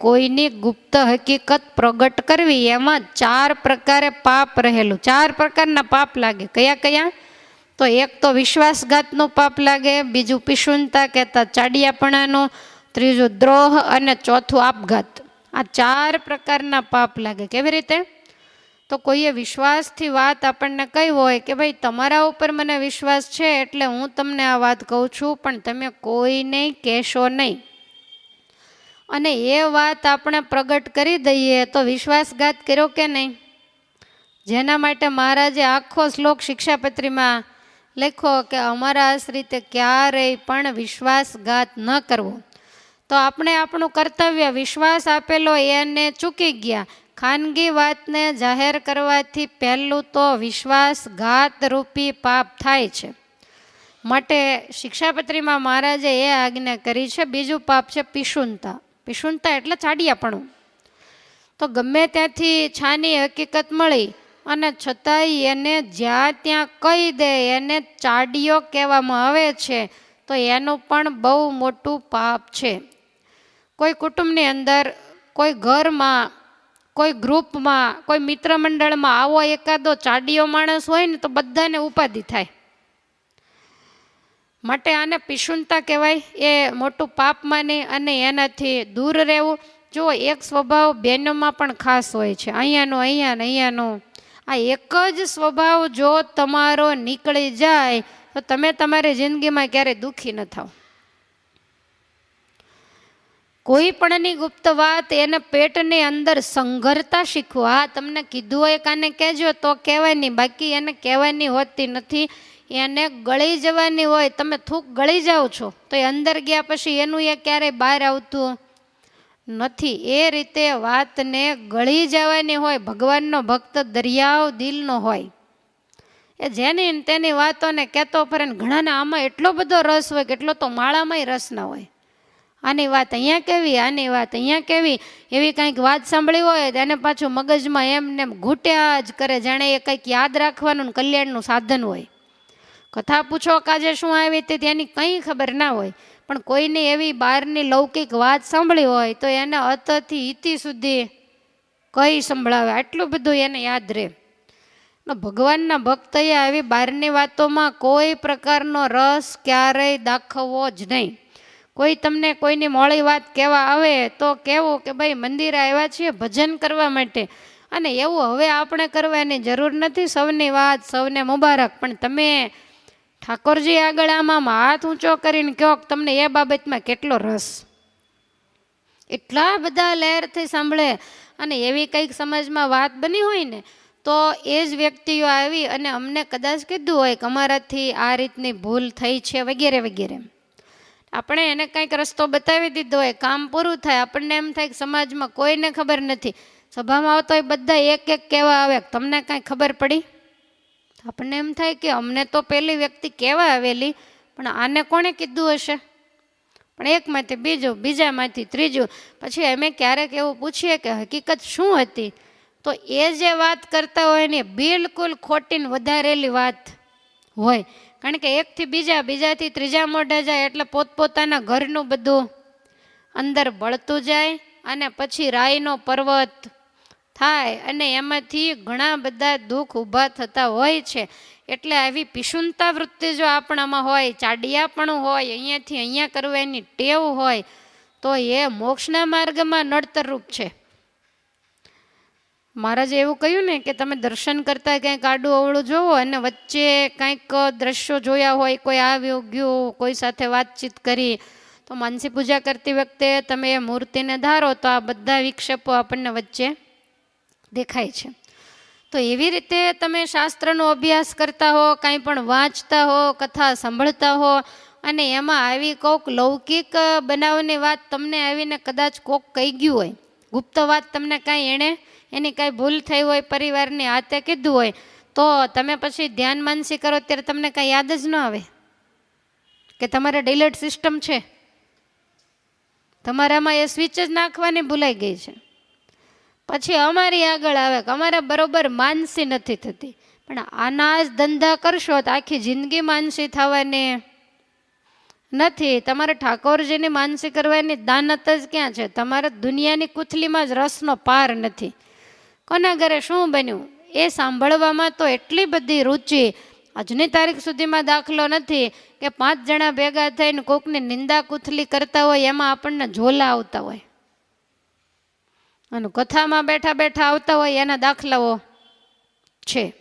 કોઈની ગુપ્ત હકીકત પ્રગટ કરવી, એમાં ચાર પ્રકારે પાપ રહેલું. ચાર પ્રકારના પાપ લાગે. કયા કયા? તો એક તો વિશ્વાસઘાતનું પાપ લાગે, બીજું પિશુનતા કહેતા ચાડિયાપણાનું, ત્રીજું દ્રોહ અને ચોથું આપઘાત. આ ચાર પ્રકારના પાપ લાગે. કેવી રીતે? તો કોઈએ વિશ્વાસથી વાત આપણને કહી હોય કે ભાઈ, તમારા ઉપર મને વિશ્વાસ છે એટલે હું તમને આ વાત કહું છું, પણ તમે કોઈને કહેશો નહીં. અને એ વાત આપણે પ્રગટ કરી દઈએ તો વિશ્વાસઘાત કર્યો કે નહીં? જેના માટે મહારાજે આખો શ્લોક શિક્ષાપત્રીમાં લખો કે અમારા આશ્રિતે ક્યારેય પણ વિશ્વાસઘાત ન કરવો. તો આપણે આપણું કર્તવ્ય વિશ્વાસ આપેલો એને ચૂકી ગયા. ખાનગી વાતને જાહેર કરવાથી પહેલું તો વિશ્વાસઘાત રૂપી પાપ થાય છે. માટે શિક્ષાપત્રીમાં મહારાજે એ આજ્ઞા કરી છે, બીજું પાપ છે પિશુનતા. પિશુનતા એટલે ચાડિયાપણું તો ગમે ત્યાંથી છાની હકીકત મળી અને છતાંય એને જ્યાં ત્યાં કહી દે, એને ચાડિયો કહેવામાં આવે છે, તો એનું પણ બહુ મોટું પાપ છે. કોઈ કુટુંબની અંદર, કોઈ ઘરમાં, કોઈ ગ્રુપમાં, કોઈ મિત્ર મંડળમાં આવો એકાદો ચાડિયો માણસ હોય ને તો બધાને ઉપાધિ થાય. માટે આને પિશુનતા કહેવાય. એ મોટું પાપ માની અને એનાથી દૂર રહેવું. જો એક સ્વભાવ બહેનોમાં પણ ખાસ હોય છે. અહીંયાનો અહીંયા ને અહીંયાનો. આ એક જ સ્વભાવ જો તમારો નીકળી જાય, તો તમે તમારી જિંદગીમાં ક્યારેય દુઃખી ન થાવ. કોઈ પણની ગુપ્ત વાત એને પેટની અંદર સંઘરતા શીખવું. હા, તમને કીધું હોય કાને કહેજો, તો કહેવાય નહીં. બાકી એને કહેવાની હોતી નથી. એને ગળી જવાની હોય, તમે થૂક ગળી જાઓ છો, તો એ અંદર ગયા પછી એનું એ ક્યારેય બહાર આવતું નથી. એ રીતે વાતને ગળી જવાની હોય, ભગવાનનો ભક્ત દરિયાવ દિલનો હોય. એ જેની તેની વાતોને કહેતો ફરે ઘણાને આમાં એટલો બધો રસ હોય કે એટલો તો માળામાંય રસ ના હોય. આની વાત અહીંયા કેવી, આની વાત અહીંયા કેવી? એવી કંઈક વાત સાંભળી હોય તો એને પાછું મગજમાં એમને ને ઘૂંટ્યા જ કરે, જાણે એ કંઈક યાદ રાખવાનું કલ્યાણનું સાધન હોય. કથા પૂછો કાજે શું આવી તે તેની કંઈ ખબર ના હોય. પણ કોઈની એવી બહારની લૌકિક વાત સાંભળી હોય તો એને અતથી ઇતિ સુધી કઈ સંભળાવે, આટલું બધું એને યાદ રહે. ભગવાનના ભક્તએ આવી બહારની વાતોમાં કોઈ પ્રકારનો રસ ક્યારેય દાખવવો જ નહીં. કોઈ તમને કોઈની મોડી વાત કહેવા આવે તો કહેવું કે ભાઈ મંદિરે આવ્યા છીએ ભજન કરવા માટે. અને એવું હવે આપણે કરવાની જરૂર નથી સૌની વાત, સૌને મુબારક. પણ તમે ઠાકોરજી આગળ આમાં હાથ ઊંચો કરીને કહો તમને એ બાબતમાં કેટલો રસ? એટલા બધા લહેરથી સાંભળે અને એવી કંઈક સમજમાં વાત બની હોય ને, તો એ જ વ્યક્તિઓ આવી અને અમને કદાચ કીધું હોય કે અમારાથી આ રીતની ભૂલ થઈ છે વગેરે વગેરે. આપણે એને કંઈક રસ્તો બતાવી દીધો હોય, કામ પૂરું થાય, આપણને એમ થાય કે સમાજમાં કોઈને ખબર નથી. સભામાં આવતો હોય બધા એક એક કહેવા આવે, તમને કાંઈ ખબર પડી? આપણને એમ થાય કે અમને તો પેલી વ્યક્તિ કહેવા આવેલી, પણ આને કોણે કીધું હશે? પણ એકમાંથી બીજું, બીજામાંથી ત્રીજું, પછી અમે ક્યારેક એવું પૂછીએ કે હકીકત શું હતી? તો એ જે વાત કરતા હોય ને બિલકુલ ખોટીને વધારેલી વાત હોય. કારણ કે એકથી બીજા, બીજાથી ત્રીજા મોઢે જાય એટલે પોતપોતાના ઘરનું બધું અંદર બળતું જાય અને પછી રાઈનો પર્વત થાય અને એમાંથી ઘણા બધા દુઃખ ઊભા થતા હોય છે. એટલે આવી પિશુનતા વૃત્તિ જો આપણામાં હોય, ચાડિયાપણું હોય, અહીંયાથી અહીંયા કરવાની ટેવ હોય, તો એ મોક્ષના માર્ગમાં નડતરરૂપ છે. મહારાજે એવું કહ્યું ને કે તમે દર્શન કરતા ક્યાંક આડું અવળું જોવો અને વચ્ચે કંઈક દ્રશ્યો જોયા હોય, કોઈ આવ્યો, ગયો, કોઈ સાથે વાતચીત કરી, તો માનસી પૂજા કરતી વખતે તમે એ મૂર્તિને ધારો તો આ બધા વિક્ષેપો આપણને વચ્ચે દેખાય છે. તો એવી રીતે તમે શાસ્ત્રનો અભ્યાસ કરતા હો, કાંઈ પણ વાંચતા હો, કથા સાંભળતા હો અને એમાં આવી કોક લૌકિક બનાવની વાત તમને આવીને કદાચ કોક કહી ગયું હોય, ગુપ્ત વાત તમને કાંઈ એણે એની કાંઈ ભૂલ થઈ હોય, પરિવારની હાથે કીધું હોય, તો તમે પછી ધ્યાન માનસી કરો, ત્યારે તમને કાંઈ યાદ જ ન આવે કે તમારે ડિલેટ સિસ્ટમ છે. તમારામાં એ સ્વિચ જ નાખવાની ભૂલાઈ ગઈ છે. પછી અમારી આગળ આવે કે અમારે બરોબર માનસી નથી થતી. પણ આના જ ધંધા કરશો તો આખી જિંદગી માનસી થવાની નથી. તમારે ઠાકોરજીની માનસી કરવાની દાનત જ ક્યાં છે? તમારે દુનિયાની કુથલીમાં જ રસનો પાર નથી. કોના ઘરે શું બન્યું? એ સાંભળવામાં તો એટલી બધી રુચિ. આજની તારીખ સુધીમાં દાખલો નથી કે પાંચ જણા ભેગા થઈને કોકની નિંદા કુથલી કરતા હોય, એમાં આપણને ઝોલા આવતા હોય. અને કથામાં બેઠા બેઠા આવતા હોય, એના દાખલાઓ છે.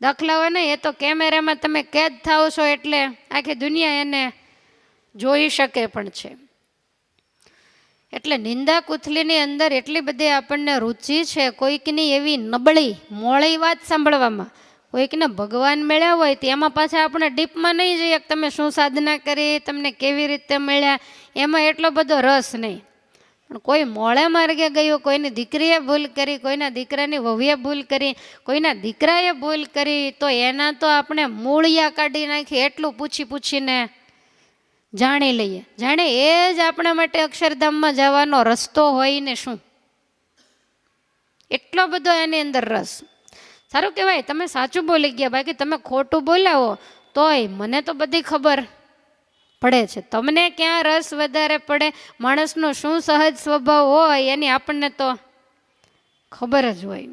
દાખલાઓ નહીં, એ તો કેમેરામાં તમે કેદ થાવ છો એટલે આખી દુનિયા એને જોઈ શકે પણ છે. એટલે નિંદા કુથલીની અંદર એટલી બધી આપણને રુચિ છે, કોઈકની એવી નબળી, મોળી વાત સાંભળવામાં. કોઈકને ભગવાન મળ્યા હોય તો એમાં પાછા આપણે ડીપમાં નહીં જઈએ કે તમે શું સાધના કરી, તમને કેવી રીતે મળ્યા, એમાં એટલો બધો રસ નહીં. પણ કોઈ મોળે માર્ગે ગયું, કોઈની દીકરીએ ભૂલ કરી, કોઈના દીકરાની વહુએ ભૂલ કરી, કોઈના દીકરાએ ભૂલ કરી, તો એના તો આપણે મૂળિયા કાઢી નાખી, એટલું પૂછી પૂછીને જાણી લઈએ. જાણે એ જ આપણા માટે અક્ષરધામમાં જવાનો રસ્તો હોય ને શું? એટલો બધો એની અંદર રસ. સારું કહેવાય, તમે સાચું બોલી ગયા, બાકી તમે ખોટું બોલાવો, તોય મને તો બધી ખબર પડે છે. તમને ક્યાં રસ વધારે પડે, માણસનો શું સહજ સ્વભાવ હોય, એની આપણને તો ખબર જ હોય.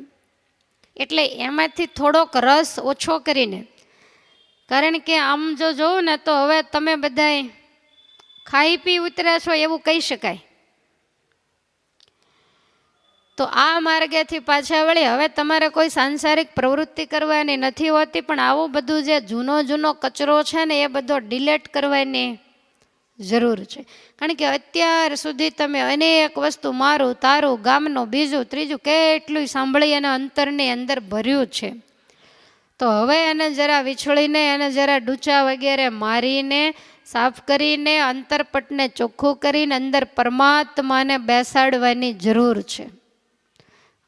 એટલે એમાંથી થોડોક રસ ઓછો કરીને. કારણ કે આમ જો જોઉં ને તો હવે તમે બધાય ખાઈ પી ઉતર્યા છો એવું કહી શકાય. તો આ માર્ગેથી પાછા વળી. હવે તમારે કોઈ સાંસારિક પ્રવૃત્તિ કરવાની નથી હોતી, પણ આવું બધું જે જૂનો જૂનો કચરો છે ને, એ બધો ડિલેટ કરવાની જરૂર છે. કારણ કે અત્યાર સુધી તમે અનેક વસ્તુ મારું, તારું, ગામનું, બીજું, ત્રીજું કેટલું સાંભળી અને અંતરની અંદર ભર્યું છે. તો હવે એને જરા વિછળીને એને જરા ડૂચા વગેરે મારીને, સાફ કરીને, અંતરપટને ચોખ્ખું કરીને અંદર પરમાત્માને બેસાડવાની જરૂર છે.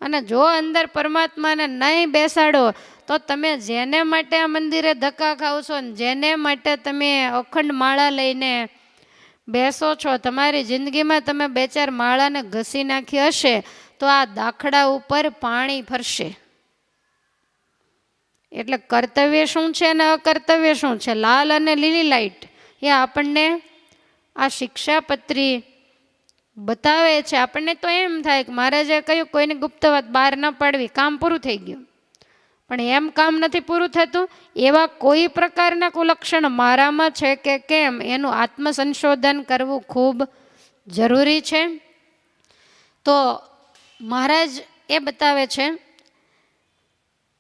અને જો અંદર પરમાત્માને નહીં બેસાડો, તો તમે જેને માટે આ મંદિરે ધક્કા ખાવ છો ને જેને માટે તમે અખંડ માળા લઈને બેસો છો, તમારી જિંદગીમાં તમે બે ચાર માળાને ઘસી નાખી હશે, તો આ દાખલા ઉપર પાણી ફરશે. એટલે કર્તવ્ય શું છે અને અકર્તવ્ય શું છે? લાલ અને લીલી લાઈટ એ આપણને આ શિક્ષાપત્રી બતાવે છે. આપણને તો એમ થાય કે મહારાજે કહ્યું કોઈની ગુપ્ત વાત બહાર ન પાડવી, કામ પૂરું થઈ ગયું. પણ એમ કામ નથી પૂરું થતું, એવા કોઈ પ્રકારના કુલક્ષણ મારામાં છે કે કેમ? એનું આત્મસંશોધન કરવું ખૂબ જરૂરી છે. તો મહારાજ એ બતાવે છે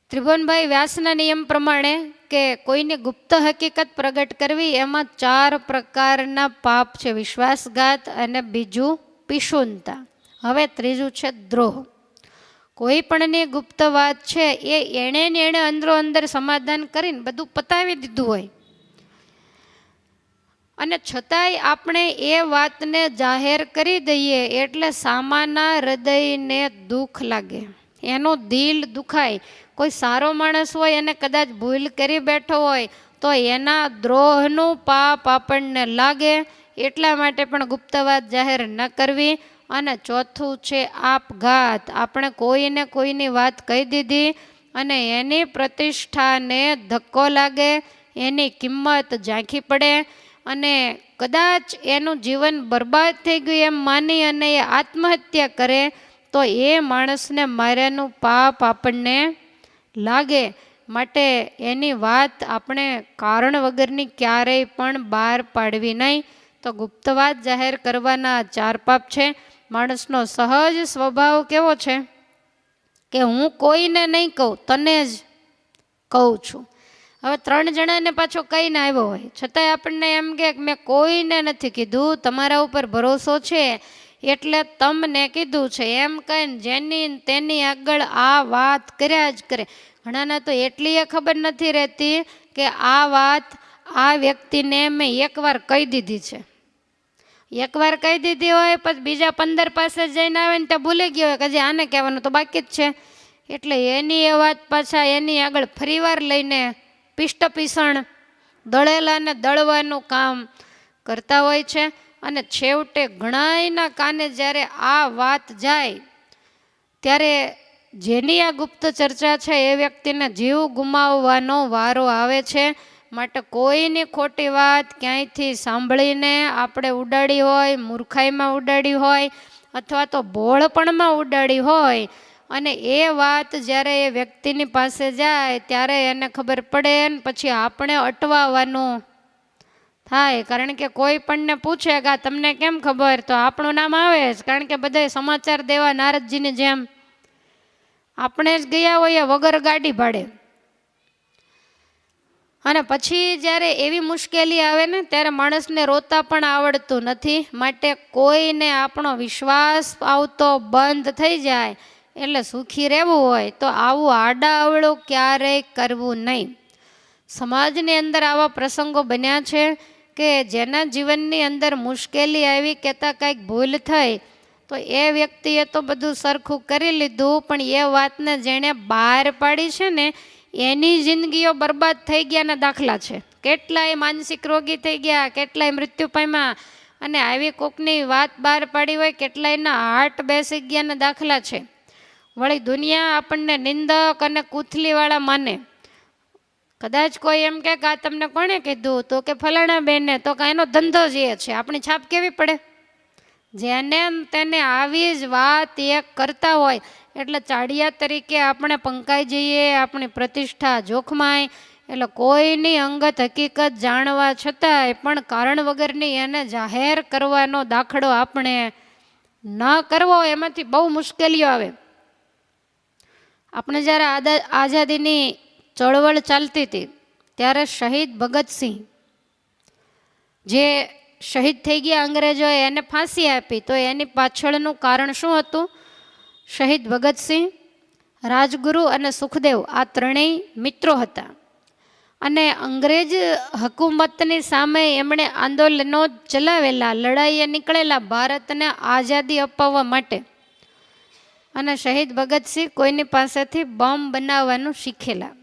ત્રિભુવનભાઈ, વ્યાસના નિયમ પ્રમાણે કે કોઈની ગુપ્ત હકીકત પ્રગટ કરવી, એમાં ચાર પ્રકારના પાપ છે. વિશ્વાસઘાત અને બીજું પિશુનતા. હવે ત્રીજું છે દ્રોહ. કોઈ પણની ગુપ્ત વાત છે, એ એણે ને એણે અંદરો અંદર સમાધાન કરીને બધું પતાવી દીધું હોય. અને છતાંય આપણે એ વાતને જાહેર કરી દઈએ એટલે સામાના હૃદયને દુઃખ લાગે. એનું દિલ દુખાય. કોઈ સારો માણસ હોય એને કદાચ ભૂલ કરી બેઠો હોય, તો એના દ્રોહનું પાપ આપણને લાગે. એટલા માટે પણ ગુપ્તવાદ જાહેર ન કરવી. અને ચોથું છે આપઘાત. આપણે કોઈને કોઈની વાત કહી દીધી અને એની પ્રતિષ્ઠાને ધક્કો લાગે, એની કિંમત ઝાંખી પડે. અને કદાચ એનું જીવન બરબાદ થઈ ગયું એમ માની અને એ આત્મહત્યા કરે તો એ માણસને માર્યાનું પાપ આપણને લાગે. માટે એની વાત આપણે કારણ વગરની ક્યારેય પણ બહાર પાડવી નહીં. તો ગુપ્તવાદ જાહેર કરવાના ચાર પાપ છે. માણસનો સહજ સ્વભાવ કેવો છે? કે હું કોઈને નહીં કહું, તને જ કહું છું. હવે ત્રણ જણાને પાછો કહીને આવ્યો હોય. છતાંય આપણને એમ કે મેં કોઈને નથી કીધું, તમારા ઉપર ભરોસો છે. એટલે તમને કીધું છે, એમ કહીને જેની તેની આગળ આ વાત કર્યા જ કરે. ઘણાને તો એટલી એ ખબર નથી રહેતી કે આ વાત આ વ્યક્તિને મેં એકવાર કહી દીધી છે. એકવાર કહી દીધી હોય, પછી બીજા પંદર પાસે જઈને આવે ને ત્યાં ભૂલી ગયો હોય કે જે આને કહેવાનું તો બાકી જ છે. એટલે એની એ વાત પાછા એની આગળ ફરીવાર લઈને પિષ્ટ પીસણ દળેલાને દળવાનું કામ કરતા હોય છે. અને છેવટે ઘણાયના કાને જ્યારે આ વાત જાય, ત્યારે જેની આ ગુપ્ત ચર્ચા છે એ વ્યક્તિને જીવ ગુમાવવાનો વારો આવે છે. માટે કોઈની ખોટી વાત ક્યાંયથી સાંભળીને આપણે ઉડાડી હોય, મૂર્ખાઈમાં ઉડાડી હોય, અથવા તો ભોળપણમાં ઉડાડી હોય, અને એ વાત જ્યારે એ વ્યક્તિની પાસે જાય, ત્યારે એને ખબર પડે ને પછી આપણે અટવાવાનું થાય, કારણ કે કોઈ પણને પૂછે કે તમને કેમ ખબર? તો આપણું નામ આવે જ, કારણ કે બધા સમાચાર દેવા નારદજીની જેમ. આપણે જ ગયા હોઈએ વગર ગાડી ભાડે. અને પછી જ્યારે એવી મુશ્કેલી આવે ને, ત્યારે માણસને રોતા પણ આવડતું નથી. માટે કોઈને આપણો વિશ્વાસ આવતો બંધ થઈ જાય, એટલે સુખી રહેવું હોય, તો આવું આડાઅવળું ક્યારેય કરવું નહીં. સમાજની અંદર આવા પ્રસંગો બન્યા છે કે જેના જીવનની અંદર મુશ્કેલી આવી, કહેતા કંઈક ભૂલ થઈ, તો એ વ્યક્તિએ તો બધું સરખું કરી લીધું, પણ એ વાતને જેણે બહાર પાડી છે ને, એની જિંદગીઓ બરબાદ થઈ ગયાના દાખલા છે. કેટલાય માનસિક રોગી થઈ ગયા, કેટલાય મૃત્યુ પામ્યા, અને આવી કોકની વાત બહાર પાડી હોય, કેટલાયના હાર્ટ બેસી ગયાના દાખલા છે. વળી દુનિયા આપણને નિંદક અને કૂથલીવાળા માને. કદાચ કોઈ એમ કે આ તમને કોણે કીધું? તો કે ફલાણા બેને. તો કે એનો ધંધો જ છે, આપણી છાપ કેવી પડે? જેને તેને આવી જ વાત એ કરતા હોય, એટલે ચાડિયા તરીકે આપણે પંકાઈ જઈએ, આપણી પ્રતિષ્ઠા જોખમાય, એટલે કોઈની અંગત હકીકત જાણવા છતાંય પણ કારણ વગરની એને જાહેર કરવાનો દાખલો આપણે ન કરવો, એમાંથી બહુ મુશ્કેલીઓ આવે. આપણે જ્યારે આઝાદીની ચળવળ ચાલતી હતી, ત્યારે શહીદ ભગતસિંહ જે શહીદ થઈ ગયા અંગ્રેજોએ એને ફાંસી આપી, તો એની પાછળનું કારણ શું હતું? શહીદ ભગતસિંહ રાજગુરુ અને સુખદેવ આ ત્રણેય મિત્રો હતા. અને અંગ્રેજ હકુમતની સામે એમણે આંદોલનો ચલાવેલા, લડાઈએ નીકળેલા, ભારતને આઝાદી અપાવવા માટે. અને શહીદ ભગતસિંહ કોઈની પાસેથી બોમ્બ બનાવવાનું શીખેલા.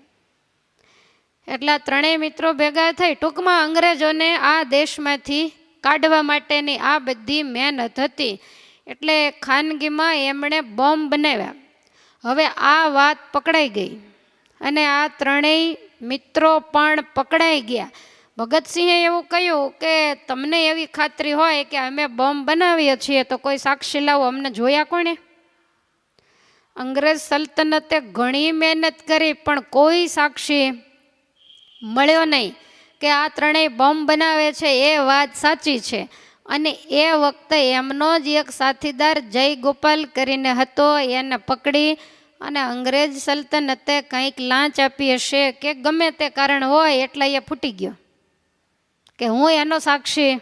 એટલા ત્રણેય મિત્રો ભેગા થઈ ટૂંકમાં અંગ્રેજોને આ દેશમાંથી કાઢવા માટેની આ બધી મહેનત હતી. એટલે ખાનગીમાં એમણે બોમ્બ બનાવ્યા. હવે આ વાત પકડાઈ ગઈ અને આ ત્રણેય મિત્રો પણ પકડાઈ ગયા. ભગતસિંહે એવું કહ્યું કે તમને એવી ખાતરી હોય કે અમે બોમ્બ બનાવીએ છીએ તો કોઈ સાક્ષી લાવો, અમને જોયા કોણે? અંગ્રેજ સલ્તનતે ઘણી મહેનત કરી પણ કોઈ સાક્ષી મળ્યો નહીં કે આ ત્રણેય બોમ્બ બનાવે છે એ વાત સાચી છે. અને એ વખતે એમનો જ એક સાથીદાર જય ગોપાલ કરીને હતો, એને પકડી અને અંગ્રેજ સલ્તનતે કંઈક લાંચ આપી હશે કે ગમે તે કારણ હોય એટલે એ ફૂટી ગયો. કે હું એનો સાક્ષી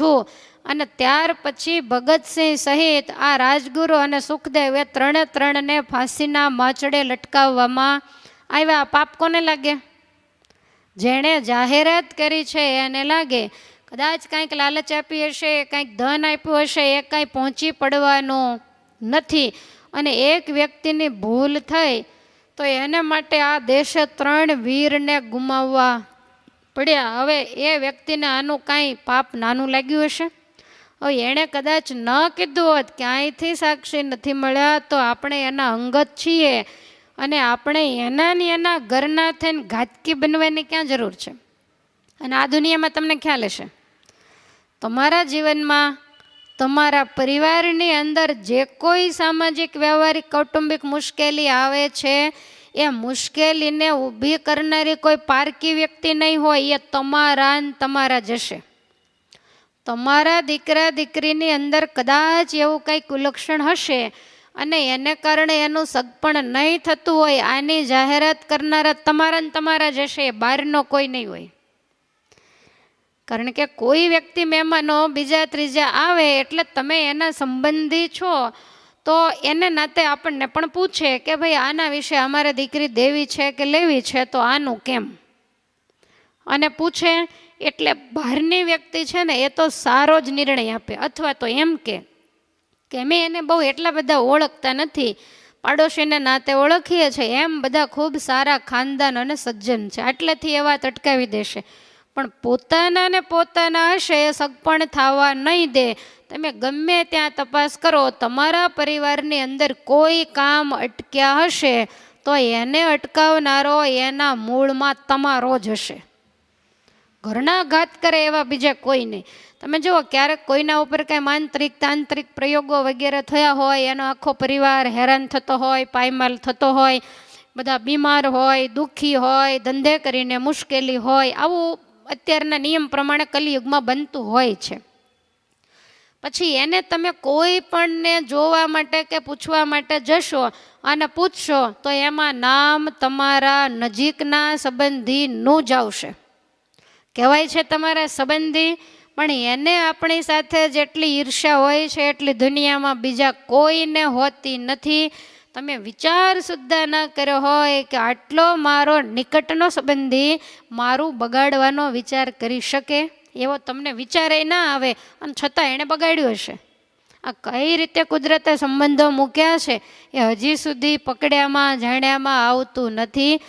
છું. અને ત્યાર પછી ભગતસિંહ સહિત આ રાજગુરુ અને સુખદેવ એ ત્રણે ત્રણને ફાંસીના માચડે લટકાવવામાં આવ્યા. પાપ કોને લાગે? જેણે જાહેરાત કરી છે એને લાગે કદાચ કાંઈક લાલચ આપી હશે, કાંઈક ધન આપ્યું હશે, એ કાંઈ પહોંચી પડવાનું નથી. અને એક વ્યક્તિની ભૂલ થઈ તો એને માટે આ દેશે ત્રણ વીરને ગુમાવવા પડ્યા. હવે એ વ્યક્તિને આનું કાંઈ પાપ નાનું લાગ્યું હશે? હવે એણે કદાચ ન કીધું હોત, ક્યાંયથી સાક્ષી નથી મળ્યા, તો આપણે એના અંગત છીએ. અને આપણે એના ને એના ઘરના થઈને ઘાતકી બનવાની ક્યાં જરૂર છે? અને આ દુનિયામાં તમને ખ્યાલ હશે. તમારા જીવનમાં તમારા પરિવારની અંદર જે કોઈ સામાજિક, વ્યવહારિક, કૌટુંબિક મુશ્કેલી આવે છે, એ મુશ્કેલીને ઊભી કરનારી કોઈ પારકી વ્યક્તિ નહીં હોય, એ તમારા તમારા જશે. તમારા દીકરા દીકરીની અંદર કદાચ એવું કંઈક કુલક્ષણ હશે અને એને કારણે એનું સગપણ નહીં થતું હોય, આની જાહેરાત કરનારા તમારા ને તમારા હશે, બહારનો કોઈ નહીં હોય. કારણ કે કોઈ વ્યક્તિ મહેમાનો બીજા ત્રીજા આવે એટલે તમે એના સંબંધી છો, તો એને નાતે આપણને પણ પૂછે કે ભાઈ આના વિશે અમારે દીકરી દેવી છે કે લેવી છે, તો આનું કેમ? અને પૂછે એટલે બહારની વ્યક્તિ છે ને એ તો સારો જ નિર્ણય આપે, અથવા તો એમ કે કે અમે એને બહુ એટલા બધા ઓળખતા નથી. પાડોશીને નાતે ઓળખીએ છીએ, એમ બધા ખૂબ સારા ખાનદાન અને સજ્જન છે. આટલેથી એ વાત અટકાવી દેશે. પણ પોતાના ને પોતાના હશે એ સગપણ થવા નહીં દે. તમે ગમે ત્યાં તપાસ કરો, તમારા પરિવારની અંદર કોઈ કામ અટક્યા હશે, તો એને અટકાવનારો એના મૂળમાં તમારો જ હશે. ઘરના ઘાત કરે એવા બીજા કોઈ નહીં. તમે જુઓ, ક્યારેક કોઈના ઉપર કાંઈ માંત્રિક, તાંત્રિક પ્રયોગો વગેરે થયા હોય, એનો આખો પરિવાર હેરાન થતો હોય, પાયમાલ થતો હોય, બધા બીમાર હોય, દુઃખી હોય, ધંધે કરીને મુશ્કેલી હોય, આવું અત્યારના નિયમ પ્રમાણે કલિયુગમાં બનતું હોય છે. પછી એને તમે કોઈ પણને જોવા માટે કે પૂછવા માટે જશો અને પૂછશો, તો એમાં નામ તમારા નજીકના સંબંધીનું જ આવશે. કહેવાય છે તમારા સંબંધી, પણ એને આપણી સાથે જેટલી ઈર્ષા હોય છે, એટલી દુનિયામાં બીજા કોઈને હોતી નથી. તમે વિચાર સુદ્ધા ન કર્યો હોય કે આટલો મારો નિકટનો સંબંધી મારું બગાડવાનો વિચાર કરી શકે? એવો તમને વિચારે ના આવે, અને છતાં એણે બગાડ્યું હશે. આ કઈ રીતે કુદરતે સંબંધો મૂક્યા છે, એ હજી સુધી પકડ્યામાં, જાણ્યામાં આવતું નથી.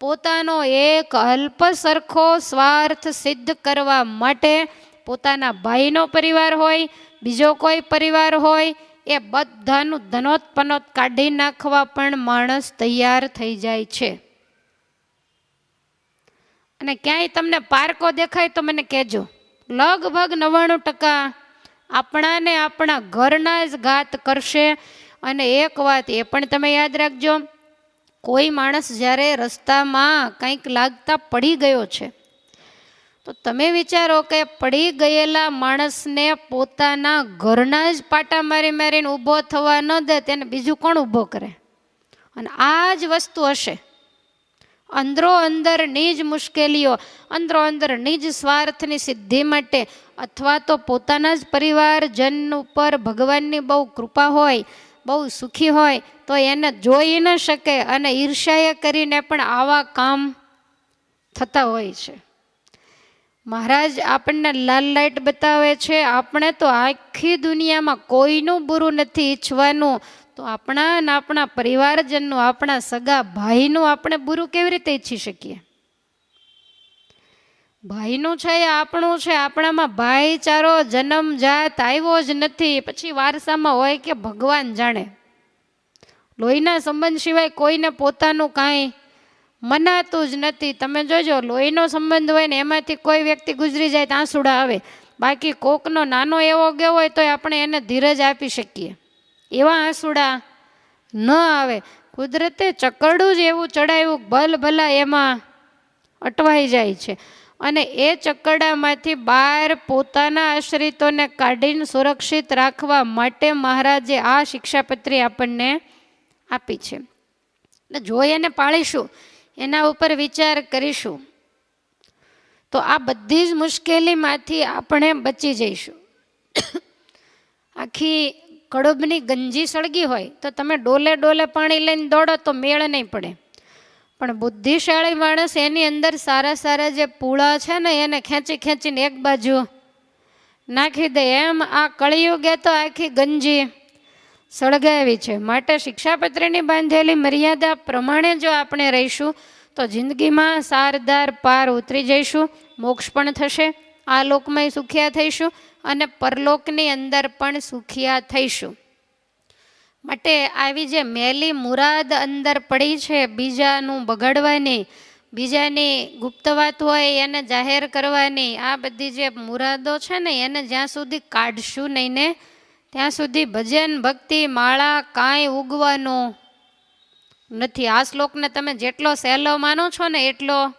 પોતાનો એક અલ્પ સરખો સ્વાર્થ સિદ્ધ કરવા માટે પોતાના ભાઈનો પરિવાર હોય, બીજો કોઈ પરિવાર હોય, એ બધાનું ધનોત્પનોત કાઢી નાખવા પણ માણસ તૈયાર થઈ જાય છે. અને ક્યાંય તમને પાર્કો દેખાય તો મને કહેજો, લગભગ નવ્વાણું ટકા આપણાને આપણા ઘરના જ ઘાત કરશે. અને એક વાત એ પણ તમે યાદ રાખજો કોઈ માણસ જ્યારે રસ્તામાં કંઈક લાગતા પડી ગયો છે, તો તમે વિચારો કે પડી ગયેલા માણસને પોતાના ઘરના જ પાટા મારી મારીને ઊભો થવા ન દે, તેને બીજું કોણ ઊભો કરે? અને આ જ વસ્તુ હશે. અંદરો અંદરની જ મુશ્કેલીઓ, અંદરો અંદરની જ સ્વાર્થની સિદ્ધિ માટે, અથવા તો પોતાના જ પરિવારજન ઉપર ભગવાનની બહુ કૃપા હોય બહુ સુખી હોય તો એને જોઈ ન શકે અને ઈર્ષાએ કરીને પણ આવા કામ થતા હોય છે. મહારાજ આપણને લાલ લાઈટ બતાવે છે, આપણે તો આખી દુનિયામાં કોઈનું બુરું નથી ઈચ્છવાનું. તો આપણા અને આપણા પરિવારજનનું, આપણા સગા ભાઈનું આપણે બુરું કેવી રીતે ઈચ્છી શકીએ? ભાઈનું છે એ આપણું છે, આપણામાં ભાઈચારો જન્મ જાત આવ્યો જ નથી. પછી વારસામાં હોય કે ભગવાન જાણે. લોહીના સંબંધ સિવાય કોઈને પોતાનું કાંઈ મનાતું જ નથી. તમે જોજો, લોહીનો સંબંધ હોય ને, એમાંથી કોઈ વ્યક્તિ ગુજરી જાય તો આંસુડા આવે. બાકી કોકનો નાનો એવો ગયો હોય તો આપણે એને ધીરજ આપી શકીએ. એવા આંસુડા ન આવે. કુદરતે ચકરડું જ એવું ચડાવ્યું ભલ ભલા એમાં અટવાઈ જાય છે. અને એ ચકરડામાંથી બહાર પોતાના આશ્રિતોને કાઢીને સુરક્ષિત રાખવા માટે મહારાજે આ શિક્ષાપત્રી આપણને આપી છે. એટલે જો એને પાળીશું, એના ઉપર વિચાર કરીશું. તો આ બધી જ મુશ્કેલીમાંથી આપણે બચી જઈશું. આખી કડબની ગંજી સળગી હોય તો તમે ડોલે ડોલે પાણી લઈને દોડો તો મેળ નહીં પડે. પણ બુદ્ધિશાળી માણસ એની અંદર સારા સારા જે પૂળા છે ને, એને ખેંચી ખેંચીને એક બાજુ નાખી દે. એમ આ કળિયુગે તો આખી ગંજી સળગાવી છે. માટે શિક્ષાપત્રીની બાંધેલી મર્યાદા પ્રમાણે જો આપણે રહીશું, તો જિંદગીમાં સારદાર પાર ઉતરી જઈશું, મોક્ષ પણ થશે આ લોકમાં સુખિયા થઈશું અને પરલોકની અંદર પણ સુખિયા થઈશું. માટે આવી જે મેલી મુરાદ અંદર પડી છે, બીજાનું બગાડવાની, બીજાની ગુપ્ત વાત હોય એને જાહેર કરવાની, આ બધી જે મુરાદો છે ને, એને જ્યાં સુધી કાઢશું નહીં ને, ત્યાં સુધી ભજન, ભક્તિ, માળા કાંઈ ઉગવાનું નથી. આ શ્લોકને તમે જેટલો સહેલો માનો છો ને, એટલો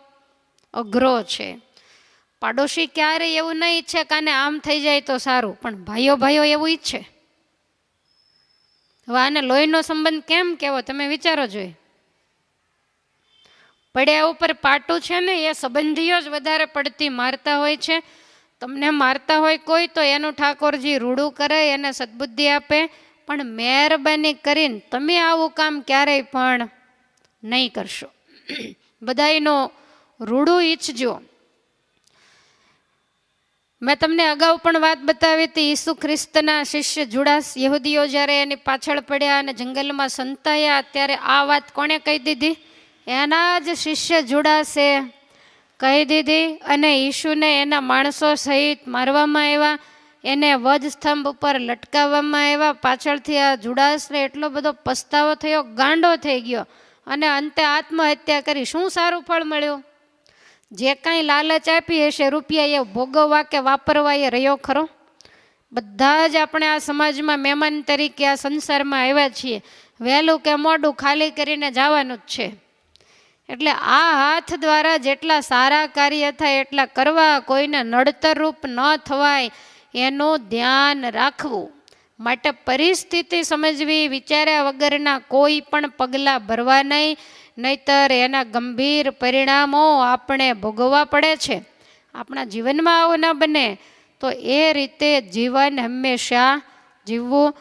અઘરો છે. પાડોશી ક્યારે એવું નહીં ઈચ્છે કાને આમ થઈ જાય તો સારું, પણ ભાઈઓ ભાઈઓ એવું ઈચ્છે. હવે આને લોહીનો સંબંધ કેમ કેવો તમે વિચારો જોઈએ પડ્યા ઉપર પાટું છે ને, એ સંબંધીઓ જ વધારે પડતી મારતા હોય છે. તમને મારતા હોય કોઈ તો એનું ઠાકોરજી રૂડું કરે, એને સદબુદ્ધિ આપે. પણ મહેરબાની કરીને તમે આવું કામ ક્યારેય પણ નહીં કરશો. બધાયનો રૂડું ઈચ્છજો. મેં તમને અગાઉ પણ વાત બતાવી હતી, ઈસુ ખ્રિસ્તના શિષ્ય જુડાસ યહૂદીઓ જ્યારે એની પાછળ પડ્યા અને જંગલમાં સંતાયા, ત્યારે આ વાત કોણે કહી દીધી? એના જ શિષ્ય જુડાસે કહી દીધી અને ઈશુને એના માણસો સહિત મારવામાં આવ્યા, એને વધ સ્તંભ ઉપર લટકાવવામાં આવ્યા. પાછળથી આ જુડાસને એટલો બધો પસ્તાવો થયો, ગાંડો થઈ ગયો અને અંતે આત્મહત્યા કરી. શું સારું ફળ મળ્યું? જે કાંઈ લાલચ આપી હશે રૂપિયા એ ભોગવવા કે વાપરવા એ રહ્યો ખરો? બધા જ આપણે આ સમાજમાં મહેમાન તરીકે આ સંસારમાં આવ્યા છીએ. વહેલું કે મોડું ખાલી કરીને જવાનું જ છે. એટલે આ હાથ દ્વારા જેટલા સારા કાર્ય થાય, એટલા કરવા કોઈને નડતરરૂપ ન થવાય, એનું ધ્યાન રાખવું. માટે પરિસ્થિતિ સમજવી, વિચાર્યા વગરના કોઈ પણ પગલાં ભરવા નહીં. નહીતર એના ગંભીર પરિણામો આપણે ભોગવવા પડે છે. આપણા જીવનમાં આવું ન બને તો એ રીતે જીવન હંમેશા જીવવું